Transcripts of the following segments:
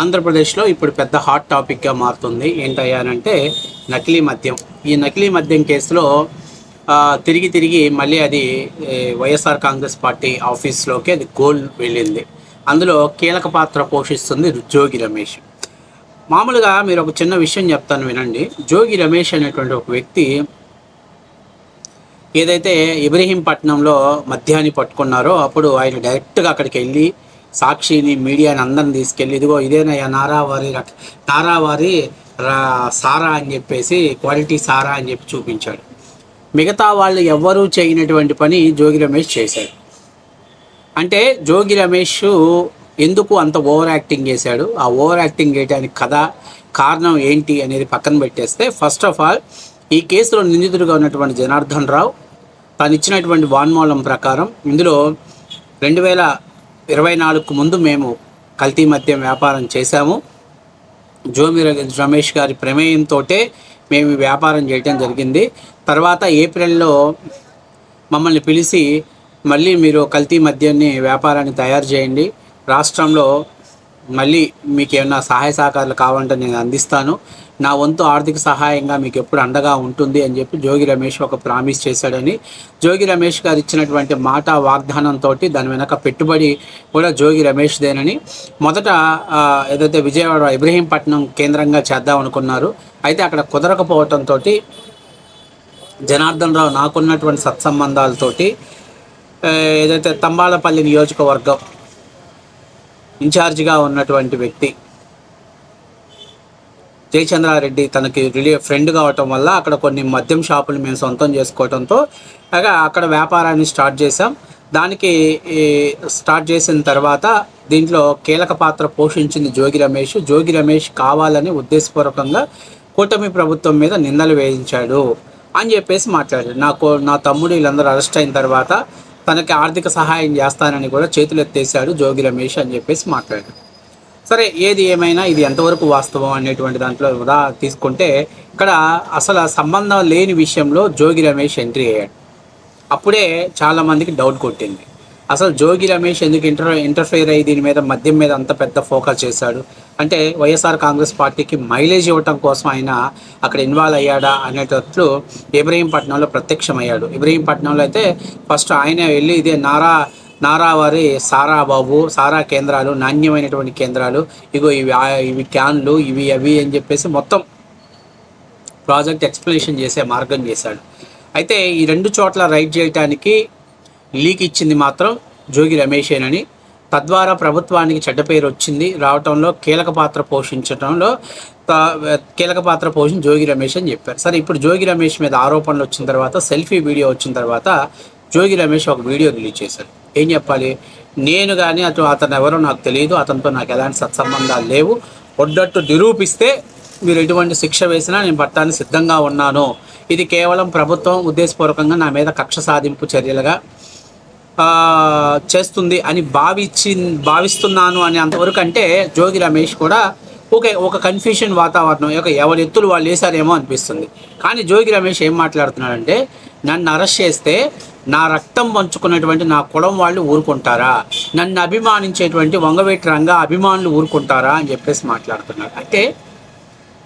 ఆంధ్రప్రదేశ్లో ఇప్పుడు పెద్ద హాట్ టాపిక్గా మారుతుంది. ఏంటయ్యానంటే నకిలీ మద్యం. ఈ నకిలీ మద్యం కేసులో తిరిగి తిరిగి మళ్ళీ అది వైఎస్ఆర్ కాంగ్రెస్ పార్టీ ఆఫీస్లోకి అది గోల్ వెళ్ళింది. అందులో కీలక పాత్ర పోషిస్తుంది జోగి రమేష్. మామూలుగా మీరు ఒక చిన్న విషయం చెప్తాను వినండి. జోగి రమేష్ అనేటువంటి ఒక వ్యక్తి ఏదైతే ఇబ్రహీంపట్నంలో మద్యాన్ని పట్టుకున్నారో అప్పుడు ఆయన డైరెక్ట్గా అక్కడికి వెళ్ళి సాక్షిని మీడియాని అందరిని తీసుకెళ్ళి ఇదిగో ఇదేనయ్యా నారావారి రక- నారావారి రా- సారా అని చెప్పేసి క్వాలిటీ సారా అని చెప్పి చూపించాడు. మిగతా వాళ్ళు ఎవ్వరూ చేయనటువంటి పని జోగి రమేష్ చేశాడు. అంటే జోగి రమేష్ ఎందుకు అంత ఓవర్ యాక్టింగ్ చేశాడు? ఆ ఓవర్ యాక్టింగ్ చేయడానికి కథ కారణం ఏంటి అనేది పక్కన పెట్టేస్తే ఫస్ట్ ఆఫ్ ఆల్ ఈ కేసులో నిందితుడిగా ఉన్నటువంటి జనార్దన్ రావు తను ఇచ్చినటువంటి వాన్మూలం ప్రకారం ఇందులో రెండు వేల ఇరవై నాలుగుకు ముందు మేము కల్తీ మద్యం వ్యాపారం చేశాము. జోమి రమేష్ గారి ప్రమేయంతో మేము ఈ వ్యాపారం చేయడం జరిగింది. తర్వాత ఏప్రిల్లో మమ్మల్ని పిలిచి మళ్ళీ మీరు కల్తీ మద్యాన్ని వ్యాపారాన్ని తయారు చేయండి. రాష్ట్రంలో మళ్ళీ మీకు ఏమైనా సహాయ సహకారాలు కావాలంటే నేను అందిస్తాను. నా వంతు ఆర్థిక సహాయంగా మీకు ఎప్పుడు అండగా ఉంటుంది అని చెప్పి జోగి రమేష్ ఒక ప్రామిస్ చేశాడని. జోగి రమేష్ గారు ఇచ్చినటువంటి మాట వాగ్దానంతో దాని వెనక పెట్టుబడి కూడా జోగి రమేష్దేనని. మొదట ఏదైతే విజయవాడ ఇబ్రహీంపట్నం కేంద్రంగా చేద్దాం అనుకున్నారు. అయితే అక్కడ కుదరకపోవటంతో జనార్దన్ రావు నాకున్నటువంటి సత్సంబంధాలతోటి ఏదైతే తంబాలపల్లి నియోజకవర్గం ఇన్ఛార్జిగా ఉన్నటువంటి వ్యక్తి జయచంద్రారెడ్డి తనకి రిలే ఫ్రెండ్ కావటం వల్ల అక్కడ కొన్ని మద్యం షాపులు మేము సొంతం చేసుకోవడంతో అక్కడ వ్యాపారాన్ని స్టార్ట్ చేసాం దానికి స్టార్ట్ చేసిన తర్వాత దీంట్లో కీలక పాత్ర పోషించింది జోగి రమేష్. జోగి రమేష్ కావాలని ఉద్దేశపూర్వకంగా కూటమి ప్రభుత్వం మీద నిందలు వేయించాడు అని చెప్పేసి మాట్లాడాడు నాకు నా తమ్ముడు వీళ్ళందరూ అరెస్ట్ అయిన తర్వాత తనకి ఆర్థిక సహాయం చేస్తానని కూడా చేతులు ఎత్తేసాడు జోగి రమేష్ అని చెప్పేసి మాట్లాడాడు సరే ఏది ఏమైనా ఇది ఎంతవరకు వాస్తవం అనేటువంటి దాంట్లో ఉదా తీసుకుంటే ఇక్కడ అసలు సంబంధం లేని విషయంలో జోగి రమేష్ ఎంట్రీ అయ్యాడు. అప్పుడే చాలామందికి డౌట్ కొట్టింది. అసలు జోగి రమేష్ ఎందుకు ఇంటర్ ఇంటర్ఫేర్ అయ్యి దీని మీద మద్యం మీద అంత పెద్ద ఫోకస్ చేశాడు? అంటే వైఎస్ఆర్ కాంగ్రెస్ పార్టీకి మైలేజ్ ఇవ్వటం కోసం ఆయన అక్కడ ఇన్వాల్వ్ అయ్యాడా అనేటట్లు ఇబ్రహీంపట్నంలో ప్రత్యక్షమయ్యాడు. ఇబ్రహీంపట్నంలో అయితే ఫస్ట్ ఆయనే వెళ్ళి ఇదే నారా నారావారి సారా బాబు సారా కేంద్రాలు నాణ్యమైనటువంటి కేంద్రాలు. ఇగో ఇవి ఇవి క్యాన్లు ఇవి అవి అని చెప్పేసి మొత్తం ప్రాజెక్ట్ ఎక్స్ప్లెనేషన్ చేసే మార్గం చేశాడు. అయితే ఈ రెండు చోట్ల రైడ్ చేయటానికి లీక్ ఇచ్చింది మాత్రం జోగి రమేషేనని తద్వారా ప్రభుత్వానికి చెడ్డ పేరు వచ్చింది. రావటంలో కీలక పాత్ర పోషించడంలో కీలక పాత్ర పోషించి జోగి రమేష్ అని చెప్పారు. సరే ఇప్పుడు జోగి రమేష్ మీద ఆరోపణలు వచ్చిన తర్వాత సెల్ఫీ వీడియో వచ్చిన తర్వాత జోగి రమేష్ ఒక వీడియో రిలీజ్ చేశాడు ఏం చెప్పాలి? నేను కానీ అటు అతను ఎవరో నాకు తెలియదు అతనితో నాకు ఎలాంటి సత్సంబంధాలు లేవు. ఒడ్డట్టు నిరూపిస్తే మీరు ఎటువంటి శిక్ష వేసినా నేను పట్టాన్ని సిద్ధంగా ఉన్నాను. ఇది కేవలం ప్రభుత్వం ఉద్దేశపూర్వకంగా నా మీద కక్ష సాధింపు చర్యలుగా చేస్తుంది అని భావించి భావిస్తున్నాను అని అంతవరకు అంటే జోగి రమేష్ కూడా ఓకే ఒక కన్ఫ్యూషన్ వాతావరణం ఒక ఎవరి ఎత్తులు వాళ్ళు వేశారేమో అనిపిస్తుంది. కానీ జోగి రమేష్ ఏం మాట్లాడుతున్నాడంటే నన్ను అరెస్ట్ చేస్తే నా రక్తం పంచుకున్నటువంటి నా కులం వాళ్ళు ఊరుకుంటారా? నన్ను అభిమానించేటువంటి వంగవేటి రంగ అభిమానులు ఊరుకుంటారా? అని చెప్పేసి మాట్లాడుతున్నాడు అంటే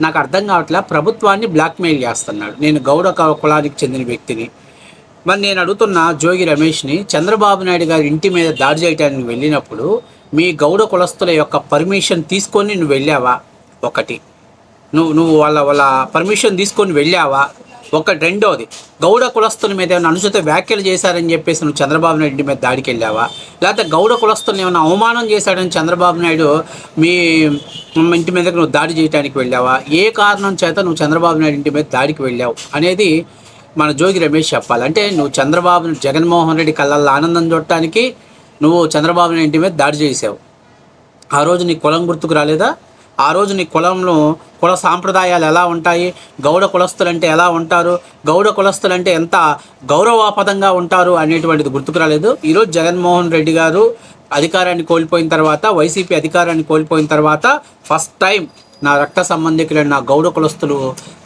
నాకు అర్థం కావట్లే ప్రభుత్వాన్ని బ్లాక్మెయిల్ చేస్తున్నాడు. నేను గౌడ కులానికి చెందిన వ్యక్తిని. మరి నేను అడుగుతున్న జోగి రమేష్ని చంద్రబాబు నాయుడు గారి ఇంటి మీద దాడి చేయడానికి వెళ్ళినప్పుడు మీ గౌడ కులస్తుల యొక్క పర్మిషన్ తీసుకొని నువ్వు వెళ్ళావా? ఒకటి. నువ్వు నువ్వు వాళ్ళ వాళ్ళ పర్మిషన్ తీసుకొని వెళ్ళావా? ఒక రెండోది గౌడ కులస్తుల మీద ఏమైనా అనుచిత వ్యాఖ్యలు చేశారని చెప్పేసి నువ్వు చంద్రబాబు నాయుడు ఇంటి మీద దాడికి వెళ్ళావా? లేకపోతే గౌడ కులస్తులను ఏమైనా అవమానం చేశాడని చంద్రబాబు నాయుడు మీ మీ ఇంటి మీదకి నువ్వు దాడి చేయడానికి వెళ్ళావా? ఏ కారణం చేత నువ్వు చంద్రబాబు నాయుడు ఇంటి మీద దాడికి వెళ్ళావు? అనేది మన జోగి రమేష్ చెప్పాలి. అంటే నువ్వు చంద్రబాబు జగన్మోహన్ రెడ్డి కళ్ళల్లో ఆనందం చూడటానికి నువ్వు చంద్రబాబు నాయుడు ఇంటి మీద దాడి చేసావు ఆ రోజు నీ కులం గుర్తుకు రాలేదా? ఆ రోజు నీ కులంలో కుల సాంప్రదాయాలు ఎలా ఉంటాయి? గౌడ కులస్తులు అంటే ఎలా ఉంటారు? గౌడ కులస్తులు అంటే ఎంత గౌరవాపదంగా ఉంటారు అనేటువంటిది గుర్తుకు రాలేదు. ఈరోజు జగన్మోహన్ రెడ్డి గారు అధికారాన్ని కోల్పోయిన తర్వాత వైసీపీ అధికారాన్ని కోల్పోయిన తర్వాత ఫస్ట్ టైం నా రక్త సంబంధికులైన నా గౌడ కులస్తులు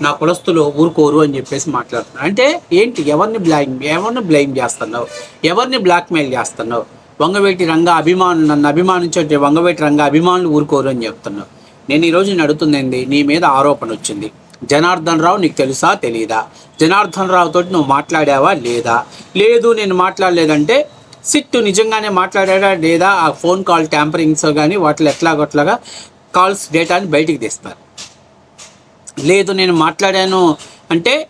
నా కులస్తులు ఊరుకోరు అని చెప్పేసి మాట్లాడుతున్నారు. అంటే ఏంటి? ఎవరిని బ్లాక్ ఎవరిని బ్లేమ్ చేస్తున్నావు? ఎవరిని బ్లాక్మెయిల్ చేస్తున్నావు? వంగవేటి రంగ అభిమానులు నన్ను అభిమానించే వంగవేటి రంగ అభిమానులు ఊరుకోరు అని చెప్తున్నావు. నేను ఈరోజు నేను అడుగుతుంది నీ మీద ఆరోపణ వచ్చింది. జనార్దన్ రావు నీకు తెలుసా? తెలీదా? జనార్దన్ రావు తోటి నువ్వు మాట్లాడావా? లేదా? లేదు నేను మాట్లాడలేదంటే సిట్టు నిజంగానే మాట్లాడా లేదా? ఆ ఫోన్ కాల్ ట్యాంపరింగ్స్ కానీ వాటిలో ఎట్లాగొట్లాగా కాల్స్ డేటాని బయటికి తీస్తారు. లేదు నేను మాట్లాడాను అంటే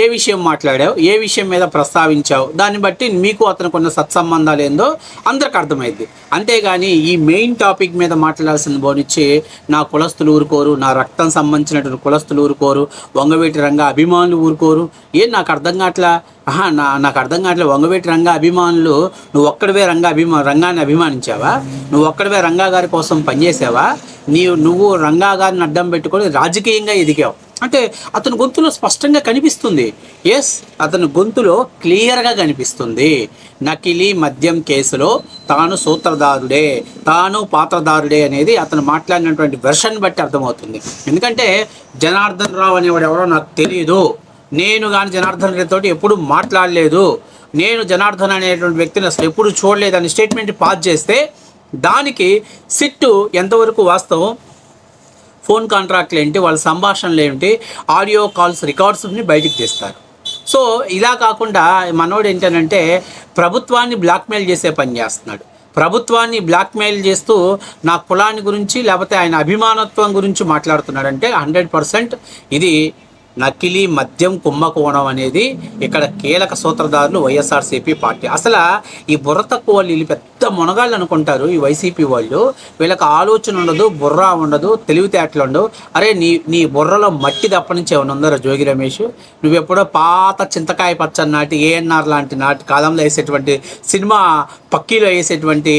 ఏ విషయం మాట్లాడావు? ఏ విషయం మీద ప్రస్తావించావు? దాన్ని బట్టి మీకు అతనికి ఉన్న సత్సంబంధాలు ఏందో అందరికి అర్థమైంది అంతేగాని ఈ మెయిన్ టాపిక్ మీద మాట్లాడాల్సిన బోనిచ్చి నా కులస్తులు ఊరుకోరు నా రక్తం సంబంధించినటువంటి కులస్తులు ఊరుకోరు వంగవేటి రంగ అభిమానులు ఊరుకోరు. ఏం నాకు అర్థం కావట్లా? ఆహా నా నాకు అర్థం కావట్లే. వంగవేటి రంగ అభిమానులు నువ్వు ఒక్కడివే రంగ అభిమా రంగాన్ని అభిమానించావా? నువ్వు ఒక్కడివే రంగా గారి కోసం పనిచేసావా? నీవు నువ్వు రంగా గారిని అడ్డం పెట్టుకొని రాజకీయంగా ఎదిగావు. అంటే అతని గొంతులో స్పష్టంగా కనిపిస్తుంది. ఎస్ అతని గొంతులో క్లియర్గా కనిపిస్తుంది. నకిలీ మద్యం కేసులో తాను సూత్రధారుడే తాను పాత్రధారుడే అనేది అతను మాట్లాడినటువంటి వెర్షన్ బట్టి అర్థమవుతుంది. ఎందుకంటే జనార్దన్ రావు అనేవాడు ఎవరో నాకు తెలియదు నేను కానీ జనార్దన్ రెడ్డితో తోటి ఎప్పుడు మాట్లాడలేదు. నేను జనార్దన్ అనేటువంటి వ్యక్తిని అసలు ఎప్పుడు చూడలేదు అనే స్టేట్మెంట్ పాస్ చేస్తే దానికి సిట్టు ఎంతవరకు వాస్తవం? ఫోన్ కాంట్రాక్ట్లు ఏంటి వాళ్ళ సంభాషణలు ఏంటి ఆడియో కాల్స్ రికార్డ్స్ని బయటికి తీస్తారు. సో ఇలా కాకుండా మనోడు ఏంటంటే ప్రభుత్వాన్ని బ్లాక్మెయిల్ చేసే పని చేస్తున్నాడు. ప్రభుత్వాన్ని బ్లాక్మెయిల్ చేస్తూ నా కులాన్ని గురించి లేకపోతే ఆయన అభిమానత్వం గురించి మాట్లాడుతున్నాడంటే హండ్రెడ్ పర్సెంట్ ఇది నకిలీ మద్యం కుంభకోణం అనేది ఇక్కడ కీలక సూత్రధారులు వైఎస్ఆర్సీపీ పార్టీ. అసలు ఈ బుర్ర తక్కువ వాళ్ళు వీళ్ళు పెద్ద మునగాళ్ళు అనుకుంటారు ఈ వైసీపీ వాళ్ళు. వీళ్ళకి ఆలోచన ఉండదు బుర్ర ఉండదు తెలివితేటలు ఉండవు. అరే నీ నీ బుర్రలో మట్టి తప్ప నుంచి ఏమైనా ఉందరా జోగి రమేష్? నువ్వెప్పుడో పాత చింతకాయ పచ్చని నాటి ఏఎన్ఆర్ లాంటి నాటి కాలంలో వేసేటువంటి సినిమా పక్కీలో వేసేటువంటి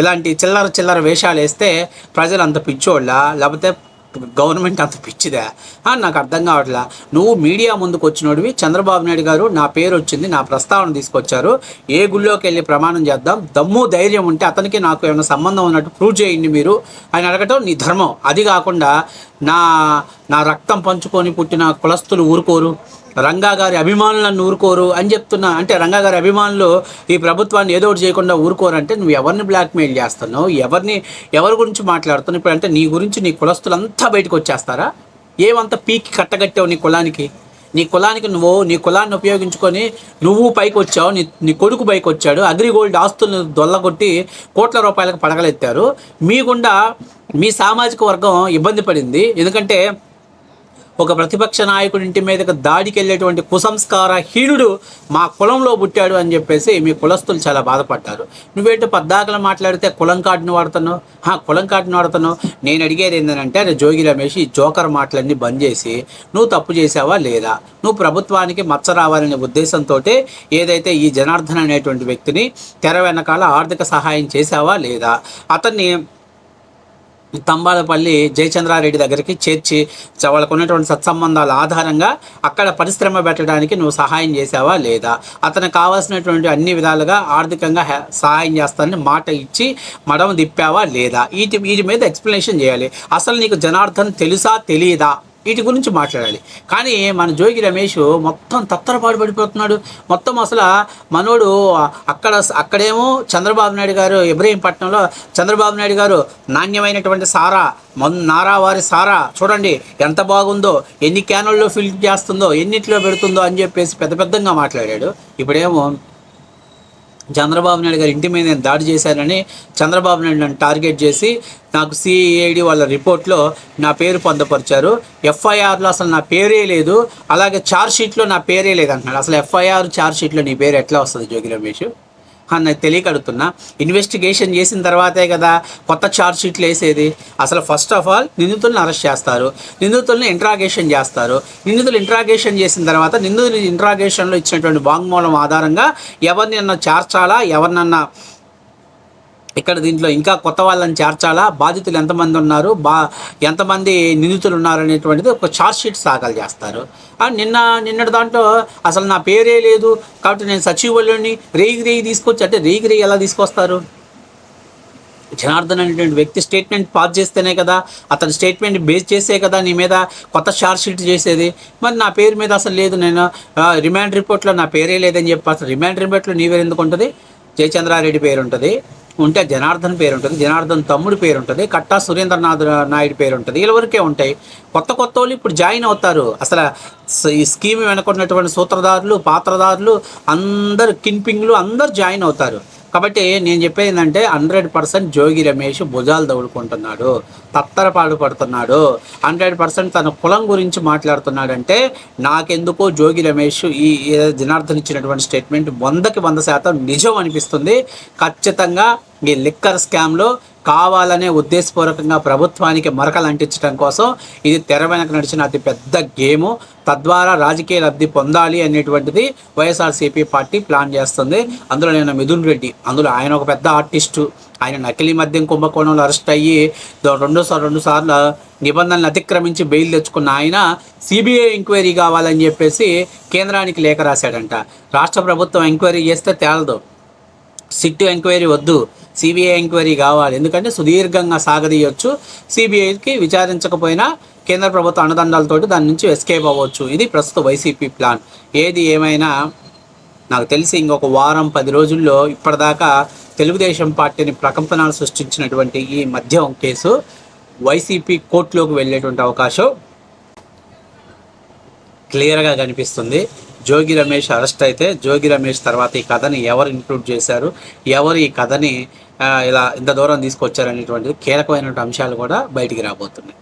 ఇలాంటి చిల్లర చిల్లర వేషాలు వేస్తే ప్రజలు అంత పిచ్చోళ్ళ? లేకపోతే గవర్నమెంట్ అంత పిచ్చిదా? నాకు అర్థం కావట్లా. నువ్వు మీడియా ముందుకు వచ్చినోడివి. చంద్రబాబు నాయుడు గారు నా పేరు వచ్చింది నా ప్రస్తావన తీసుకొచ్చారు. ఏ గుళ్ళోకి వెళ్ళి ప్రమాణం చేద్దాం? దమ్ము ధైర్యం ఉంటే అతనికి నాకు ఏమైనా సంబంధం ఉన్నట్టు ప్రూవ్ చేయండి మీరు. ఆయన అడగటం నీ ధర్మం. అది కాకుండా నా నా రక్తం పంచుకొని పుట్టిన కులస్తులు ఊరుకోరు. రంగా గారి అభిమానులను ఊరుకోరు అని చెప్తున్నా. అంటే రంగా గారి అభిమానులు ఈ ప్రభుత్వాన్ని ఏదో ఒకటి చేయకుండా ఊరుకోరంటే నువ్వు ఎవరిని బ్లాక్మెయిల్ చేస్తున్నావు? ఎవరిని ఎవరి గురించి మాట్లాడుతున్నావు? ఇప్పుడు అంటే నీ గురించి నీ కులస్తులంతా బయటకు వచ్చేస్తారా? ఏమంత పీకి కట్టగట్టావు నీ కులానికి? నీ కులానికి నువ్వు నీ కులాన్ని ఉపయోగించుకొని నువ్వు పైకి వచ్చావు నీ నీ కొడుకు పైకి వచ్చాడు అగ్రిగోల్డ్ ఆస్తులను దొల్లగొట్టి కోట్ల రూపాయలకు పడగలెత్తారు. మీ గుండా మీ సామాజిక వర్గం ఇబ్బంది పడింది. ఎందుకంటే ఒక ప్రతిపక్ష నాయకుడి ఇంటి మీదకి దాడికి వెళ్ళేటువంటి కుసంస్కార హీనుడు మా కులంలో పుట్టాడు అని చెప్పేసి మీ కులస్తులు చాలా బాధపడ్డారు. నువ్వేంటో పద్దాకలు మాట్లాడితే కులం కాటును వాడుతున్నావు? కులం కాటును వాడుతున్నావు? నేను అడిగేది ఏంటంటే అది జోగి రమేష్ ఈ జోకర్ మాటలన్నీ బంద్ చేసి నువ్వు తప్పు చేసావా లేదా? నువ్వు ప్రభుత్వానికి మచ్చ రావాలనే ఉద్దేశంతో ఏదైతే ఈ జనార్దన్ అనేటువంటి వ్యక్తిని తెర వెనకాల ఆర్థిక సహాయం చేశావా లేదా? అతన్ని తంబాలపల్లి జయచంద్రారెడ్డి దగ్గరికి చేర్చి వాళ్ళకు ఉన్నటువంటి సత్సంబంధాల ఆధారంగా అక్కడ పరిశ్రమ పెట్టడానికి నువ్వు సహాయం చేసావా లేదా? అతనికి కావాల్సినటువంటి అన్ని విధాలుగా ఆర్థికంగా సహాయం చేస్తానని మాట ఇచ్చి మడమ తిప్పావా లేదా? వీటి వీటి మీద ఎక్స్ప్లెనేషన్ చేయాలి. అసలు నీకు జనార్దన్ తెలుసా తెలియదా వీటి గురించి మాట్లాడాలి. కానీ మన జోగి రమేష్ మొత్తం తత్తరపాటు పడిపోతున్నాడు. మొత్తం అసలు మనోడు అక్కడ అక్కడేమో చంద్రబాబు నాయుడు గారు ఇబ్రహీంపట్నంలో చంద్రబాబు నాయుడు గారు నాణ్యమైనటువంటి సారా నారా వారి సారా చూడండి ఎంత బాగుందో ఎన్ని క్యానుల్లో ఫిల్ చేస్తుందో ఎన్నిట్లో పెడుతుందో అని చెప్పేసి పెద్ద పెద్దగా మాట్లాడాడు. ఇప్పుడేమో చంద్రబాబు నాయుడు గారి ఇంటి మీద నేను దాడి చేశానని చంద్రబాబు నాయుడు నన్ను టార్గెట్ చేసి నాకు సిఐడి వాళ్ళ రిపోర్ట్లో నా పేరు పొందపరిచారు. ఎఫ్ఐఆర్లో అసలు నా పేరే లేదు. అలాగే ఛార్జ్ షీట్లో నా పేరే లేదు అంటున్నాడు అసలు ఎఫ్ఐఆర్ ఛార్జ్ షీట్లో నీ పేరు ఎట్లా వస్తుంది జోగి రమేష్? అన్నది తెలియకడుతున్నా ఇన్వెస్టిగేషన్ చేసిన తర్వాతే కదా కొత్త ఛార్జ్ షీట్లు వేసేది. అసలు ఫస్ట్ ఆఫ్ ఆల్ నిందితులను అరెస్ట్ చేస్తారు. నిందితులను ఇంట్రాగేషన్ చేస్తారు. నిందితులు ఇంట్రాగేషన్ చేసిన తర్వాత నిందితులు ఇంట్రాగేషన్లో ఇచ్చినటువంటి వాంగ్మూలం ఆధారంగా ఎవరినన్నా చేర్చాలా ఎవరినన్నా ఇక్కడ దీంట్లో ఇంకా కొత్త వాళ్ళని చేర్చాలా? బాధితులు ఎంతమంది ఉన్నారు? బా ఎంతమంది నిందితులు ఉన్నారు అనేటువంటిది ఒక చార్జ్ షీట్ దాఖలు చేస్తారు. నిన్న నిన్నటి దాంట్లో అసలు నా పేరే లేదు. కాబట్టి నేను సచివాలయాన్ని రేగి రేగి తీసుకొచ్చి అంటే రేగి రేగి ఎలా తీసుకొస్తారు? జనార్దన్ అనేటువంటి వ్యక్తి స్టేట్మెంట్ పాస్ చేస్తేనే కదా అతని స్టేట్మెంట్ బేస్ చేసే కదా నీ మీద కొత్త చార్జ్ షీట్ చేసేది. మరి నా పేరు మీద అసలు లేదు నేను. రిమాండ్ రిపోర్ట్లో నా పేరే లేదని చెప్పి అసలు రిమాండ్ రిపోర్ట్లో నీ పేరు ఎందుకు ఉంటుంది? జయచంద్రారెడ్డి పేరు ఉంటుంది. ఉంటే జనార్దన్ పేరు ఉంటుంది జనార్దన్ తమ్ముడి పేరు ఉంటుంది కట్టా సురేంద్రనాథ్ నాయుడు పేరు ఉంటుంది వీళ్ళ వరకే ఉంటాయి. కొత్త కొత్త వాళ్ళు ఇప్పుడు జాయిన్ అవుతారు. అసలు ఈ స్కీమ్ వెనుకున్నటువంటి సూత్రధారులు పాత్రధారులు అందరు కిన్పింగ్లు అందరు జాయిన్ అవుతారు. కాబట్టి నేను చెప్పేది ఏంటంటే హండ్రెడ్ పర్సెంట్ జోగి రమేష్ భుజాలు దౌడుకుంటున్నాడు తత్తరపాడు పడుతున్నాడు. హండ్రెడ్ పర్సెంట్ తన కులం గురించి మాట్లాడుతున్నాడంటే నాకెందుకో జోగి రమేష్ ఈ ఈ జనార్దన్ ఇచ్చినటువంటి స్టేట్మెంట్ వందకి వంద శాతం నిజం అనిపిస్తుంది. ఖచ్చితంగా ఈ లిక్కర్ స్కామ్లో కావాలనే ఉద్దేశపూర్వకంగా ప్రభుత్వానికి మరకలు అంటించడం కోసం ఇది తెర వెనక నడిచిన అతి పెద్ద గేము. తద్వారా రాజకీయ లబ్ధి పొందాలి అనేటువంటిది వైఎస్ఆర్సీపీ పార్టీ ప్లాన్ చేస్తుంది. అందులో నేను మిథున్ రెడ్డి. అందులో ఆయన ఒక పెద్ద ఆర్టిస్టు. ఆయన నకిలీ మద్యం కుంభకోణంలో అరెస్ట్ అయ్యి రెండు సార్లు రెండు సార్లు నిబంధనలు అతిక్రమించి బెయిల్ తెచ్చుకున్న ఆయన సిబిఐ ఎంక్వైరీ కావాలని చెప్పేసి కేంద్రానికి లేఖ రాశాడంట. రాష్ట్ర ప్రభుత్వం ఎంక్వైరీ చేస్తే తేలదు. సిట్ ఎంక్వైరీ వద్దు. సిబిఐ ఎంక్వైరీ కావాలి. ఎందుకంటే సుదీర్ఘంగా సాగదీయొచ్చు. సిబిఐకి విచారించకపోయినా కేంద్ర ప్రభుత్వ అనుదండాలతోటి దాని నుంచి ఎస్కేప్ అవ్వచ్చు. ఇది ప్రస్తుత వైసీపీ ప్లాన్ ఏది ఏమైనా నాకు తెలిసి ఇంకొక వారం పది రోజుల్లో ఇప్పటిదాకా తెలుగుదేశం పార్టీని ప్రకంపనాలు సృష్టించినటువంటి ఈ మద్యం కేసు వైసీపీ కోర్టులోకి వెళ్ళేటువంటి అవకాశం క్లియర్గా కనిపిస్తుంది. జోగి రమేష్ అరెస్ట్ అయితే జోగి రమేష్ తర్వాత ఈ కథని ఎవరు ఇంక్లూడ్ చేశారు ఎవరు ఈ కథని ఇలా ఇంత దూరం తీసుకొచ్చారు అనేటువంటిది కీలకమైనటువంటి అంశాలు కూడా బయటికి రాబోతున్నాయి.